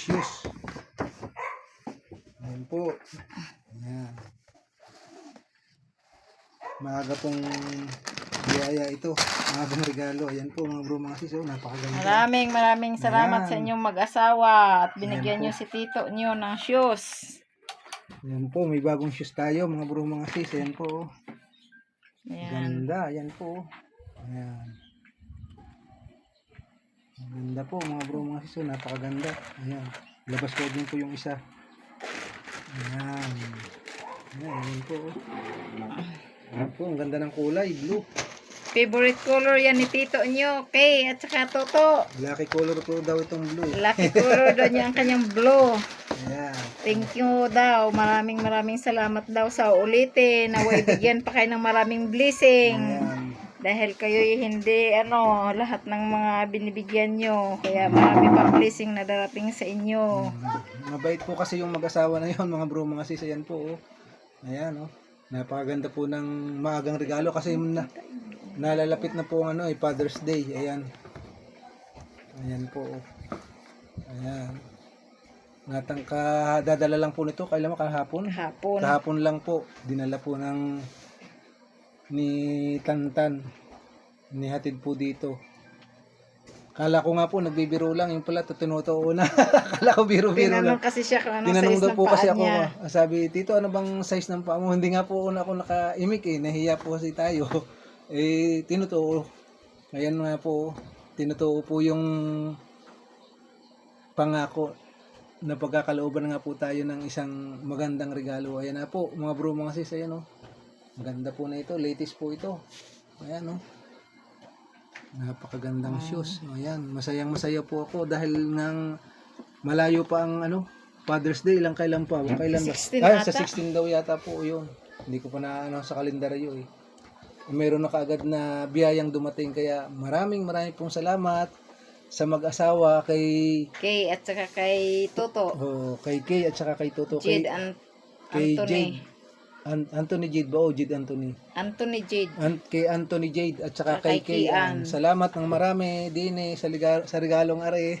shoes. Ayan po. Ayan. Maaga pong biyaya ito. Maagang regalo. Ayan po mga bro mga sis. Oh, napakaganda. Maraming maraming salamat Ayan. sa inyong mag-asawa at binigyan nyo si tito nyo ng shoes. Ayan po. May bagong shoes tayo mga bro mga sis. Ayan po. oh. Ayan. Ganda. Ayan po. Ayan. Ganda po mga bro mga sis. oh, Napakaganda. Ayan. Labas ko din po yung isa. Ayan. Ayan. Ayan po. oh. Ayan po. Ang ganda ng kulay. Blue. Favorite color yan ni tito nyo, Kay, at saka Toto. Lucky color po daw itong blue. Lucky color daw niya ang kanyang blue. Ayan. Thank you daw. Maraming maraming salamat daw sa ulitin. Naway bigyan pa kayo ng maraming blessing. Ayan. Dahil kayo hindi, ano, lahat ng mga binibigyan nyo. Kaya marami pang blessing na darating sa inyo. Mabait po kasi yung mag-asawa na yon mga bro, mga sis. Ayan po. Oh. Ayan oh. Napakaganda po ng maagang regalo kasi na, nalalapit na po ang ano, eh, Father's Day. Ayan. Ayan po. oh. Ayan. Natangka, dadala lang po nito. Kailan mo kahapon? Hapon. Kahapon lang po. Dinala po ng ni Tantan. Nihatid po dito. Kala ko nga po, nagbibiro lang. Yung pala, tinutuo na. Kala ko biro-biro lang. Tinanong kasi siya kung anong Tinanong size ng po paa kasi ako, niya. sabi, Tito, ano bang size ng paa mo? Hindi nga po una ako naka-imik eh, nahiya po kasi tayo. eh, tinutuo. Ayan nga po, tinutuo po yung pangako na pagkakalooban nga po tayo ng isang magandang regalo. Ayan na po, mga bro, mga sis, ayan o. Maganda po na ito, latest po ito. Ayan o. Napakagandang shoes. Ayan, masayang masaya po ako dahil nang malayo pa ang ano, Father's Day, ilang kailan pa? Kailan ba? 16 Ay, sa ata. 16 daw yata po yun. Hindi ko pa na ano sa kalendaryo eh. Meron na kaagad na biyayang dumating kaya maraming maraming pong salamat sa mag-asawa kay Kay at saka kay Toto. oh, kay Kay at saka kay Toto Jade kay, An- kay Anthony. Jade. An- Anthony Jade ba? Oh, Jade Anthony. Anthony Jade. An- kay Anthony Jade at saka kay kay. Kian. Salamat ng marami din eh, sa, liga- sa regalong are.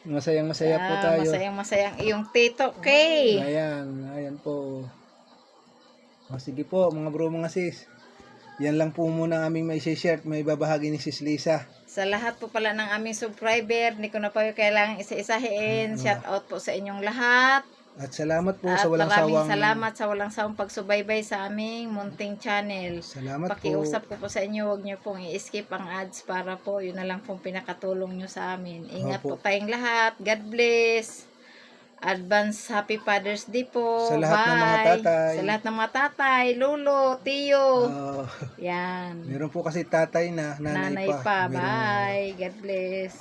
masayang masaya po Ah, tayo. masayang masayang iyong tito Kay. Ayan, ayan po. O, sige po, mga bro, mga sis. Yan lang po muna ang aming may share may babahagi ni Sis Lisa. Sa lahat po pala ng aming subscriber, hindi ko na po kailangan isa-isahin. Shout out po sa inyong lahat. At salamat po At sa walang maraming sawang... salamat sa walang sawang pagsubaybay sa aming munting channel. Salamat po. Pakiusap ko po sa inyo, huwag niyo pong i-skip ang ads para po yun na lang pong pinakatulong niyo sa amin. Ingat Opo. po tayong lahat. God bless. Advance Happy Father's Day po. Sa lahat ng mga Bye. tatay. Sa lahat ng mga tatay, lolo, tiyo. Oh, Yan. meron po kasi tatay na, nanay, Nanay pa. pa. Meron- Bye. God bless.